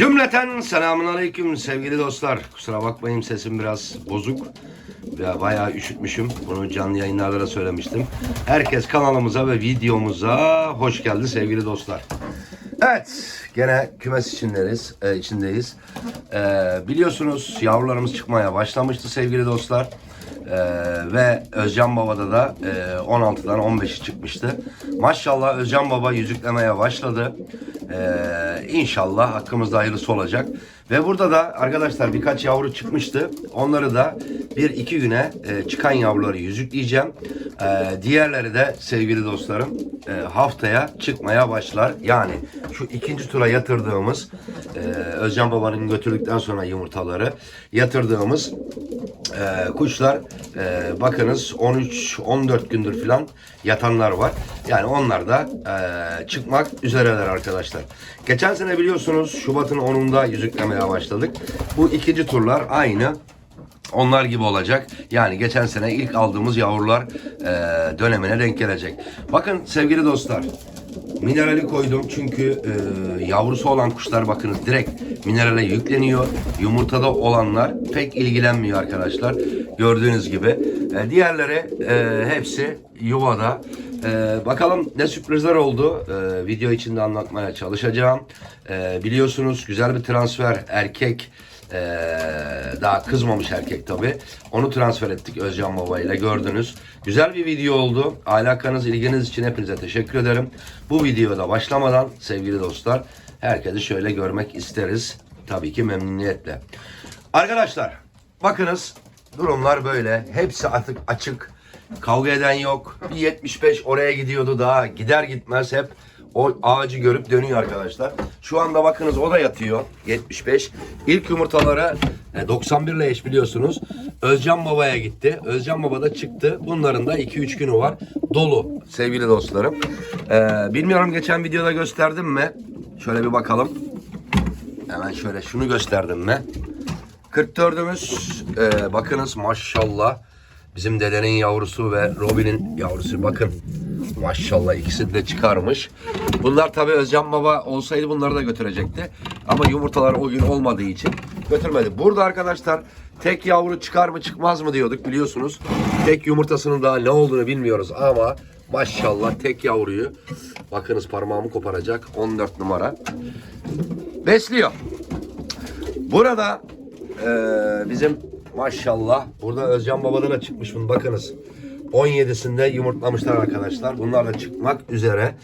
Cümleten selamun aleyküm sevgili dostlar. Kusura bakmayın sesim biraz bozuk. Ya bayağı üşütmüşüm. Bunu canlı yayınlarda da söylemiştim. Herkes kanalımıza ve videomuza hoş geldi sevgili dostlar. Evet, gene kümes içindeyiz. E, içindeyiz. E, biliyorsunuz yavrularımız çıkmaya başlamıştı sevgili dostlar. E, ve Özcan Baba'da da e, 16'dan 15'i çıkmıştı. Maşallah Özcan Baba yüzüklemeye başladı. Ee, inşallah hakkımızda hayırlısı olacak. Ve burada da arkadaşlar birkaç yavru çıkmıştı. Onları da bir iki güne e, çıkan yavruları yüzükleyeceğim. Ee, diğerleri de sevgili dostlarım e, haftaya çıkmaya başlar. Yani şu ikinci tura yatırdığımız e, Özcan Baba'nın götürdükten sonra yumurtaları yatırdığımız e, kuşlar e, bakınız 13-14 gündür falan yatanlar var. Yani onlar da e, çıkmak üzereler arkadaşlar. Geçen sene biliyorsunuz Şubat'ın 10'unda yüzüklemeye başladık. Bu ikinci turlar aynı onlar gibi olacak. Yani geçen sene ilk aldığımız yavrular e, dönemine denk gelecek. Bakın sevgili dostlar. Minerali koydum çünkü e, yavrusu olan kuşlar bakınız direkt minerale yükleniyor. Yumurtada olanlar pek ilgilenmiyor arkadaşlar. Gördüğünüz gibi. E, diğerleri e, hepsi yuvada. E, bakalım ne sürprizler oldu. E, video içinde anlatmaya çalışacağım. E, biliyorsunuz güzel bir transfer erkek ee, daha kızmamış erkek tabi. Onu transfer ettik Özcan Baba ile gördünüz. Güzel bir video oldu. Alakanız, ilginiz için hepinize teşekkür ederim. Bu videoda başlamadan sevgili dostlar herkesi şöyle görmek isteriz. Tabii ki memnuniyetle. Arkadaşlar bakınız durumlar böyle. Hepsi artık açık. Kavga eden yok. Bir 75 oraya gidiyordu daha. Gider gitmez hep o ağacı görüp dönüyor arkadaşlar. Şu anda bakınız o da yatıyor 75. İlk yumurtaları e, 91 ile eş biliyorsunuz. Özcan Baba'ya gitti. Özcan Baba da çıktı. Bunların da 2-3 günü var. Dolu sevgili dostlarım. Ee, bilmiyorum geçen videoda gösterdim mi? Şöyle bir bakalım. Hemen şöyle şunu gösterdim mi? 44'ümüz e, bakınız maşallah bizim dedenin yavrusu ve Robin'in yavrusu bakın maşallah ikisi de çıkarmış. Bunlar tabi Özcan Baba olsaydı bunları da götürecekti. Ama yumurtalar o gün olmadığı için götürmedi. Burada arkadaşlar tek yavru çıkar mı çıkmaz mı diyorduk biliyorsunuz. Tek yumurtasının daha ne olduğunu bilmiyoruz ama maşallah tek yavruyu bakınız parmağımı koparacak 14 numara besliyor. Burada eee, bizim maşallah burada Özcan Baba'dan da çıkmış bunu bakınız. 17'sinde yumurtlamışlar arkadaşlar. Bunlar da çıkmak üzere.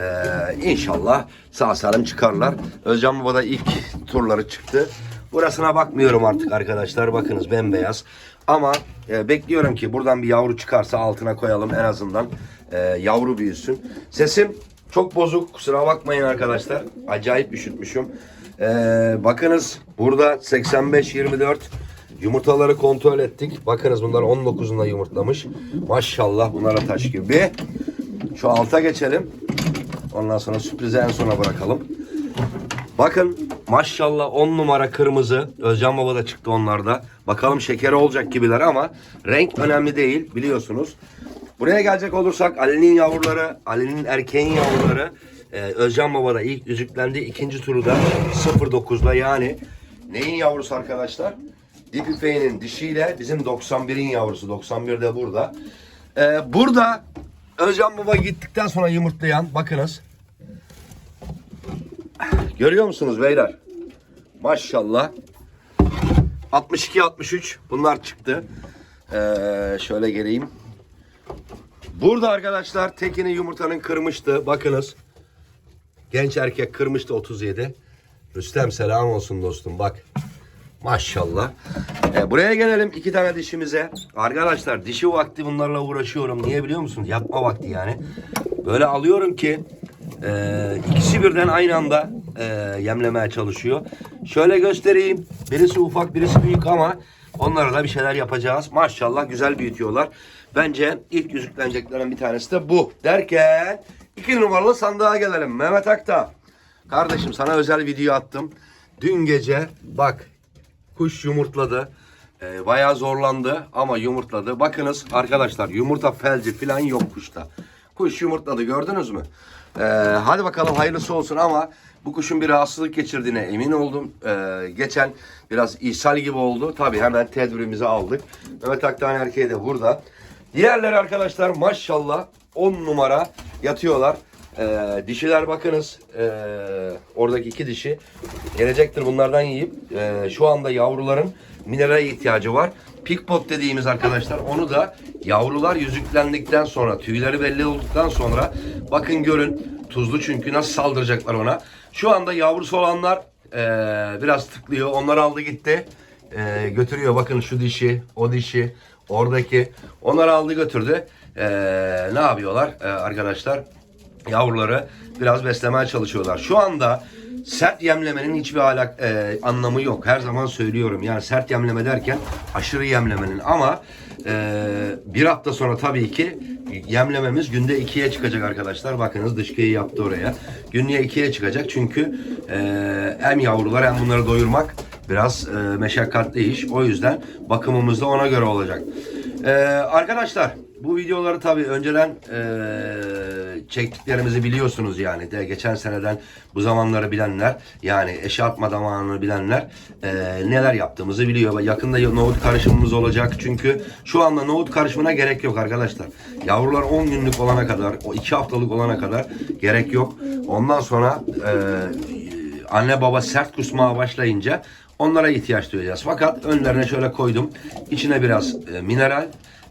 Eee inşallah sağ salim çıkarlar. Özcan Baba'da ilk turları çıktı. Burasına bakmıyorum artık arkadaşlar. Bakınız bembeyaz. Ama e, bekliyorum ki buradan bir yavru çıkarsa altına koyalım en azından e, yavru büyüsün. Sesim çok bozuk. Kusura bakmayın arkadaşlar. Acayip üşütmüşüm. E, bakınız burada 85-24 yumurtaları kontrol ettik. Bakınız bunlar 19'unda yumurtlamış. Maşallah bunlara taş gibi. Şu alta geçelim. Ondan sonra sürprizi en sona bırakalım. Bakın maşallah 10 numara kırmızı. Özcan Baba da çıktı onlarda. Bakalım şekeri olacak gibiler ama renk önemli değil biliyorsunuz. Buraya gelecek olursak Ali'nin yavruları, Ali'nin erkeğin yavruları e, Özcan Baba'da ilk yüzüklendi. ikinci turu da 09'la yani neyin yavrusu arkadaşlar? Dip İpek'in dişiyle bizim 91'in yavrusu. 91 de burada. E, burada Özcan Baba gittikten sonra yumurtlayan bakınız Görüyor musunuz beyler? Maşallah. 62-63 bunlar çıktı. Ee, şöyle geleyim. Burada arkadaşlar tekini yumurtanın kırmıştı. Bakınız. Genç erkek kırmıştı 37. Rüstem selam olsun dostum bak. Maşallah. Ee, buraya gelelim iki tane dişimize. Arkadaşlar dişi vakti bunlarla uğraşıyorum. Niye biliyor musunuz? Yapma vakti yani. Böyle alıyorum ki e, ikisi birden aynı anda e, yemlemeye çalışıyor. Şöyle göstereyim. Birisi ufak birisi büyük ama onlara da bir şeyler yapacağız. Maşallah güzel büyütüyorlar. Bence ilk yüzükleneceklerin bir tanesi de bu. Derken iki numaralı sandığa gelelim. Mehmet Akta. Kardeşim sana özel video attım. Dün gece bak kuş yumurtladı. Ee, bayağı zorlandı ama yumurtladı. Bakınız arkadaşlar yumurta felci falan yok kuşta. Kuş yumurtladı gördünüz mü? Ee, hadi bakalım hayırlısı olsun ama Bu kuşun bir rahatsızlık geçirdiğine emin oldum. Ee, geçen biraz ishal gibi oldu. Tabii hemen tedbirimizi aldık. Mehmet Aktan erkeği de burada. Diğerleri arkadaşlar maşallah 10 numara yatıyorlar. Ee, dişiler bakınız ee, oradaki iki dişi gelecektir bunlardan yiyip ee, şu anda yavruların minerale ihtiyacı var. Pickpot dediğimiz arkadaşlar onu da yavrular yüzüklendikten sonra tüyleri belli olduktan sonra bakın görün tuzlu çünkü nasıl saldıracaklar ona. Şu anda yavrusu olanlar ee, biraz tıklıyor onları aldı gitti ee, götürüyor bakın şu dişi o dişi oradaki onları aldı götürdü. Ee, ne yapıyorlar ee, arkadaşlar? Yavruları biraz beslemeye çalışıyorlar. Şu anda sert yemlemenin hiçbir alak, e, anlamı yok. Her zaman söylüyorum. Yani sert yemleme derken aşırı yemlemenin ama e, bir hafta sonra tabii ki yemlememiz günde ikiye çıkacak arkadaşlar. Bakınız dışkıyı yaptı oraya. Günlüğe ikiye çıkacak çünkü e, hem yavrular hem bunları doyurmak biraz e, meşakkatli iş. O yüzden bakımımız da ona göre olacak. E, arkadaşlar bu videoları tabii önceden e, çektiklerimizi biliyorsunuz yani. De geçen seneden bu zamanları bilenler yani eşe atma zamanını bilenler e, neler yaptığımızı biliyor. Yakında nohut karışımımız olacak. Çünkü şu anda nohut karışımına gerek yok arkadaşlar. Yavrular 10 günlük olana kadar, o 2 haftalık olana kadar gerek yok. Ondan sonra e, anne baba sert kusmaya başlayınca onlara ihtiyaç duyacağız. Fakat önlerine şöyle koydum. İçine biraz e, mineral,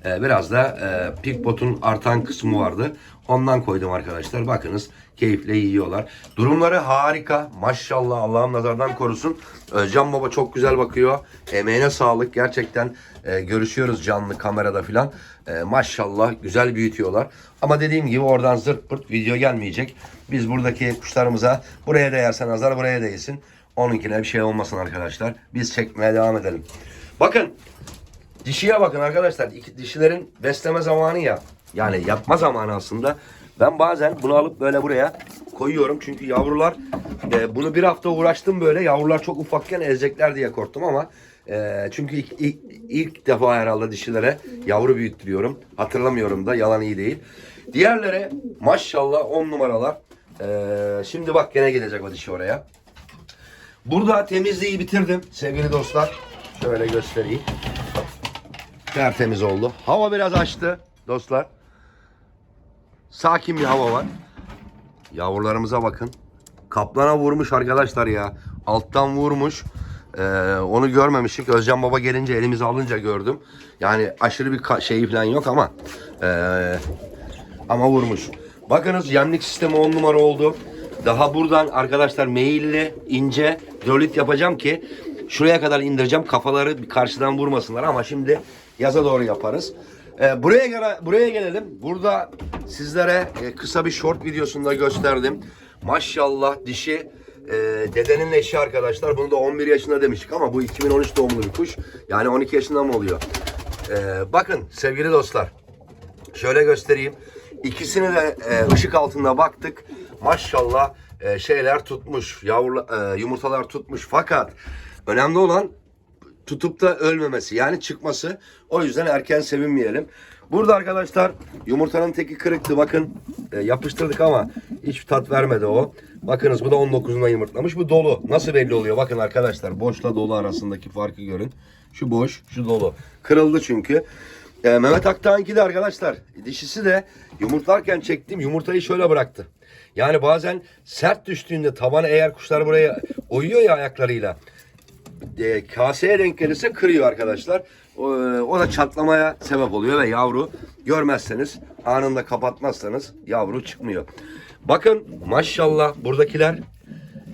e, biraz da e, Pickpot'un artan kısmı vardı. Ondan koydum arkadaşlar. Bakınız keyifle yiyorlar. Durumları harika. Maşallah Allah'ım nazardan korusun. Özcan Baba çok güzel bakıyor. Emeğine sağlık. Gerçekten e, görüşüyoruz canlı kamerada filan. E, maşallah güzel büyütüyorlar. Ama dediğim gibi oradan zırt pırt video gelmeyecek. Biz buradaki kuşlarımıza buraya değerse nazar buraya değsin. Onunkine bir şey olmasın arkadaşlar. Biz çekmeye devam edelim. Bakın Dişiye bakın arkadaşlar. Dişilerin besleme zamanı ya. Yani yapma zamanı aslında. Ben bazen bunu alıp böyle buraya koyuyorum. Çünkü yavrular e, bunu bir hafta uğraştım böyle. Yavrular çok ufakken ezecekler diye korktum ama e, çünkü ilk, ilk, ilk defa herhalde dişilere yavru büyüttürüyorum. Hatırlamıyorum da yalan iyi değil. Diğerlere maşallah on numaralar. E, şimdi bak gene gelecek o dişi oraya. Burada temizliği bitirdim sevgili dostlar. Şöyle göstereyim. Tertemiz oldu. Hava biraz açtı dostlar. Sakin bir hava var. Yavrularımıza bakın. Kaplana vurmuş arkadaşlar ya. Alttan vurmuş. Ee, onu görmemiştik. Özcan Baba gelince elimizi alınca gördüm. Yani aşırı bir şey falan yok ama ee, ama vurmuş. Bakınız yemlik sistemi on numara oldu. Daha buradan arkadaşlar meyilli ince dolit yapacağım ki şuraya kadar indireceğim. Kafaları karşıdan vurmasınlar ama şimdi yaza doğru yaparız. Ee, buraya gele, buraya gelelim. Burada sizlere e, kısa bir short videosunda gösterdim. Maşallah dişi e, dedenin eşi arkadaşlar. Bunu da 11 yaşında demiştik ama bu 2013 doğumlu bir kuş. Yani 12 yaşında mı oluyor? Ee, bakın sevgili dostlar. Şöyle göstereyim. İkisini de e, ışık altında baktık. Maşallah e, şeyler tutmuş. Yavru, e, yumurtalar tutmuş. Fakat önemli olan tutup da ölmemesi yani çıkması. O yüzden erken sevinmeyelim. Burada arkadaşlar yumurtanın teki kırıktı. Bakın e, yapıştırdık ama hiç tat vermedi o. Bakınız bu da 19'unda yumurtlamış. Bu dolu. Nasıl belli oluyor? Bakın arkadaşlar boşla dolu arasındaki farkı görün. Şu boş, şu dolu. Kırıldı çünkü. E, Mehmet Aktan'ınki de arkadaşlar dişisi de yumurtlarken çektiğim yumurtayı şöyle bıraktı. Yani bazen sert düştüğünde tabanı eğer kuşlar buraya oyuyor ya ayaklarıyla e, kaseye denk gelirse kırıyor arkadaşlar. O, o da çatlamaya sebep oluyor ve yavru görmezseniz anında kapatmazsanız yavru çıkmıyor. Bakın maşallah buradakiler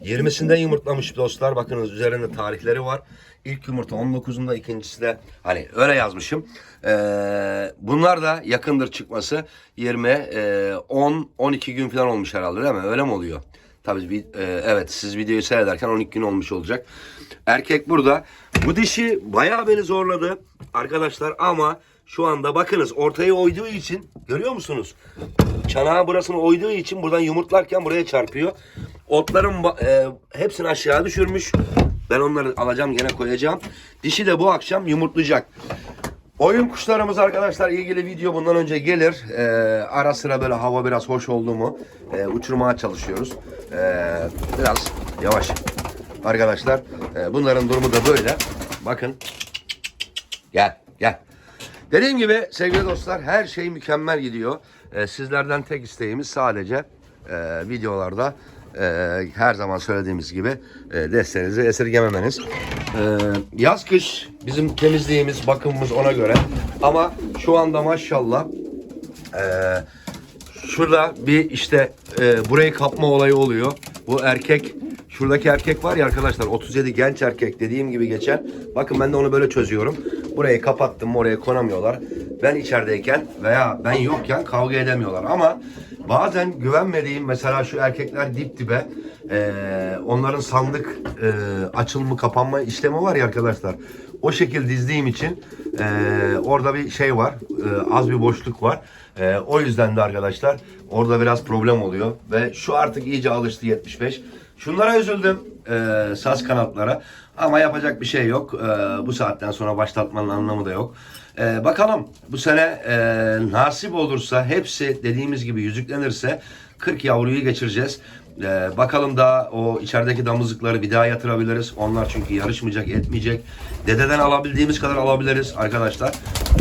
20'sinde yumurtlamış dostlar. Bakınız üzerinde tarihleri var. İlk yumurta 19'unda ikincisi de hani öyle yazmışım. Ee, bunlar da yakındır çıkması. 20, e, 10, 12 gün falan olmuş herhalde değil mi? Öyle mi oluyor? Tabii e, evet siz videoyu seyrederken 12 gün olmuş olacak. Erkek burada. Bu dişi bayağı beni zorladı arkadaşlar ama şu anda bakınız ortaya oyduğu için görüyor musunuz? Çanağı burasını oyduğu için buradan yumurtlarken buraya çarpıyor. Otların e, hepsini aşağı düşürmüş. Ben onları alacağım gene koyacağım. Dişi de bu akşam yumurtlayacak. Oyun kuşlarımız arkadaşlar ilgili video bundan önce gelir. Ee, ara sıra böyle hava biraz hoş oldu mu e, uçurmaya çalışıyoruz. Ee, biraz yavaş arkadaşlar. Ee, bunların durumu da böyle. Bakın. Gel gel. Dediğim gibi sevgili dostlar her şey mükemmel gidiyor. Ee, sizlerden tek isteğimiz sadece e, videolarda e, her zaman söylediğimiz gibi e, desteğinizi esirgememeniz. Ee, yaz kış bizim temizliğimiz, bakımımız ona göre. Ama şu anda maşallah e, şurada bir işte e, burayı kapma olayı oluyor. Bu erkek Şuradaki erkek var ya arkadaşlar 37 genç erkek dediğim gibi geçen. Bakın ben de onu böyle çözüyorum. Burayı kapattım oraya konamıyorlar. Ben içerideyken veya ben yokken kavga edemiyorlar. Ama bazen güvenmediğim mesela şu erkekler dip dibe e, onların sandık e, açılma kapanma işlemi var ya arkadaşlar. O şekil dizdiğim için e, orada bir şey var. e, az bir boşluk var. E, o yüzden de arkadaşlar orada biraz problem oluyor. Ve şu artık iyice alıştı 75. Şunlara üzüldüm. E, saz kanatlara. Ama yapacak bir şey yok. E, bu saatten sonra başlatmanın anlamı da yok. E, bakalım bu sene e, nasip olursa hepsi dediğimiz gibi yüzüklenirse 40 yavruyu geçireceğiz. Ee, bakalım daha o içerideki damızlıkları bir daha yatırabiliriz. Onlar çünkü yarışmayacak, etmeyecek. Dededen alabildiğimiz kadar alabiliriz arkadaşlar.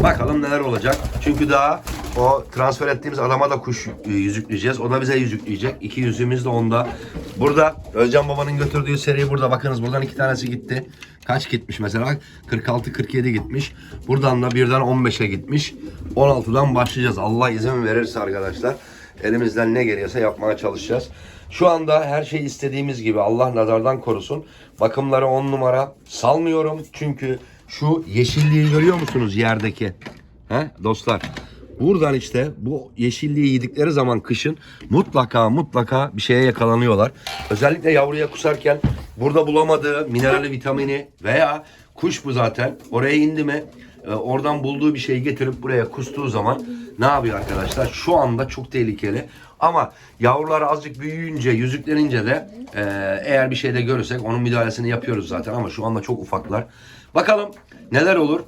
Bakalım neler olacak. Çünkü daha o transfer ettiğimiz adama da kuş e, yüzükleyeceğiz. O da bize yüzükleyecek. İki yüzüğümüz de onda. Burada Özcan Baba'nın götürdüğü seri burada. Bakınız buradan iki tanesi gitti. Kaç gitmiş mesela? 46-47 gitmiş. Buradan da birden 15'e gitmiş. 16'dan başlayacağız. Allah izin verirse arkadaşlar. Elimizden ne geliyorsa yapmaya çalışacağız. Şu anda her şey istediğimiz gibi Allah nazardan korusun. Bakımları on numara salmıyorum. Çünkü şu yeşilliği görüyor musunuz yerdeki? He dostlar. Buradan işte bu yeşilliği yedikleri zaman kışın mutlaka mutlaka bir şeye yakalanıyorlar. Özellikle yavruya kusarken burada bulamadığı minerali vitamini veya kuş bu zaten oraya indi mi e, oradan bulduğu bir şeyi getirip buraya kustuğu zaman ne yapıyor arkadaşlar? Şu anda çok tehlikeli. Ama yavrular azıcık büyüyünce, yüzüklenince de e, eğer bir şeyde görürsek onun müdahalesini yapıyoruz zaten. Ama şu anda çok ufaklar. Bakalım neler olur.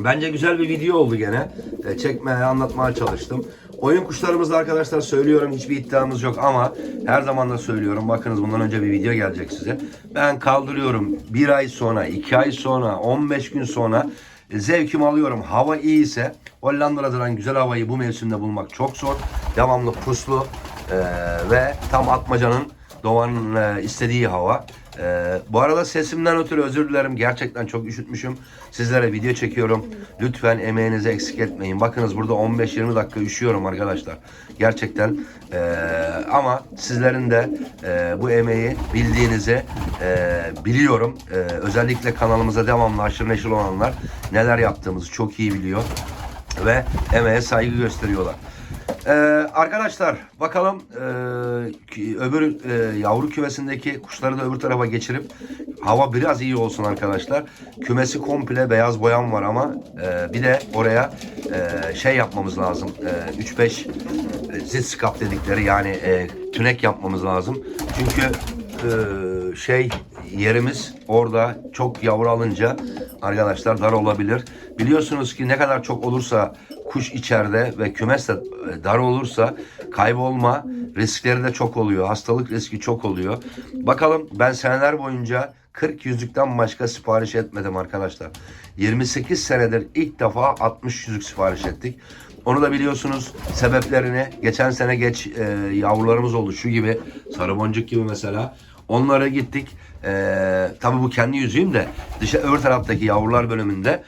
Bence güzel bir video oldu gene. E, çekmeye, anlatmaya çalıştım. Oyun kuşlarımızda arkadaşlar söylüyorum hiçbir iddiamız yok ama her zaman da söylüyorum. Bakınız bundan önce bir video gelecek size. Ben kaldırıyorum bir ay sonra, iki ay sonra, 15 gün sonra zevkimi alıyorum. Hava iyi ise Hollanda'dan güzel havayı bu mevsimde bulmak çok zor. Devamlı puslu e, ve tam atmacanın doğanın e, istediği hava. E, bu arada sesimden ötürü özür dilerim. Gerçekten çok üşütmüşüm. Sizlere video çekiyorum. Lütfen emeğinizi eksik etmeyin. Bakınız burada 15-20 dakika üşüyorum arkadaşlar. Gerçekten e, ama sizlerin de e, bu emeği bildiğinizi e, biliyorum. E, özellikle kanalımıza devamlı aşırı neşir olanlar neler yaptığımızı çok iyi biliyor ve emeğe saygı gösteriyorlar. Ee, arkadaşlar bakalım ki- öbür ee, yavru kümesindeki kuşları da öbür tarafa geçirip hava biraz iyi olsun arkadaşlar. Kümesi komple beyaz boyam var ama ee, bir de oraya ee, şey yapmamız lazım. Ee, 3-5 zitskap dedikleri yani ee, tünek yapmamız lazım. Çünkü ee, şey yerimiz orada çok yavru alınca arkadaşlar dar olabilir. Biliyorsunuz ki ne kadar çok olursa kuş içeride ve kümes dar olursa kaybolma riskleri de çok oluyor. Hastalık riski çok oluyor. Bakalım ben seneler boyunca 40 yüzükten başka sipariş etmedim arkadaşlar. 28 senedir ilk defa 60 yüzük sipariş ettik. Onu da biliyorsunuz sebeplerini geçen sene geç e, yavrularımız oldu şu gibi sarı boncuk gibi mesela. Onlara gittik. E, tabii bu kendi yüzüğüm de dışa öbür taraftaki yavrular bölümünde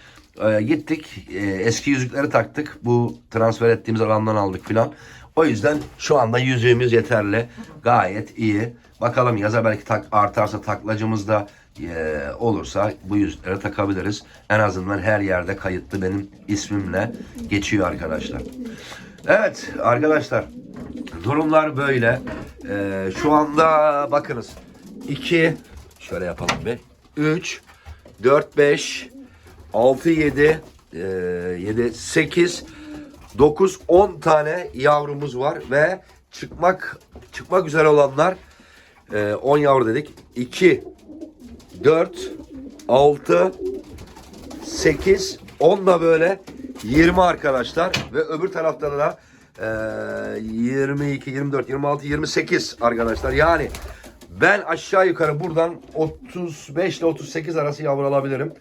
e, gittik. E, eski yüzükleri taktık. Bu transfer ettiğimiz alandan aldık filan. O yüzden şu anda yüzüğümüz yeterli. Gayet iyi. Bakalım yaza belki tak, artarsa taklacımız da e, olursa bu yüzükleri takabiliriz. En azından her yerde kayıtlı benim ismimle geçiyor arkadaşlar. Evet arkadaşlar durumlar böyle. E, şu anda bakınız 2 şöyle yapalım bir 3 4 5 6 7 7 8 9 10 tane yavrumuz var ve çıkmak çıkmak üzere olanlar e, 10 yavru dedik. 2 4 6 8 10 da böyle 20 arkadaşlar ve öbür tarafta da e, 22, 24, 26, 28 arkadaşlar. Yani ben aşağı yukarı buradan 35 ile 38 arası yavru alabilirim.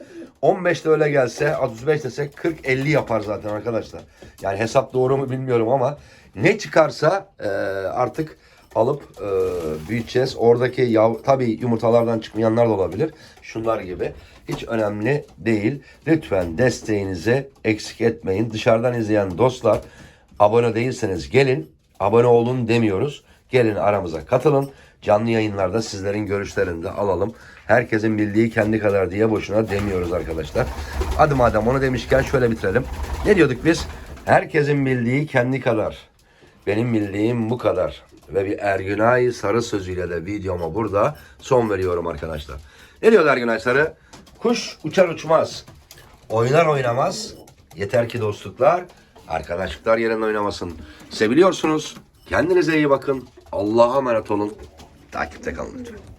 15 de öyle gelse 35 desek 40-50 yapar zaten arkadaşlar. Yani hesap doğru mu bilmiyorum ama ne çıkarsa e, artık alıp e, büyüteceğiz. Oradaki yav tabii yumurtalardan çıkmayanlar da olabilir. Şunlar gibi. Hiç önemli değil. Lütfen desteğinizi eksik etmeyin. Dışarıdan izleyen dostlar abone değilseniz gelin. Abone olun demiyoruz. Gelin aramıza katılın. Canlı yayınlarda sizlerin görüşlerini de alalım. Herkesin bildiği kendi kadar diye boşuna demiyoruz arkadaşlar. Hadi madem onu demişken şöyle bitirelim. Ne diyorduk biz? Herkesin bildiği kendi kadar. Benim bildiğim bu kadar. Ve bir Ergünay Sarı sözüyle de videoma burada son veriyorum arkadaşlar. Ne diyor Ergünay Sarı? Kuş uçar uçmaz. Oynar oynamaz. Yeter ki dostluklar, arkadaşlıklar yerinde oynamasın. Seviliyorsunuz. Kendinize iyi bakın. Allah'a emanet olun. Takipte kalın lütfen.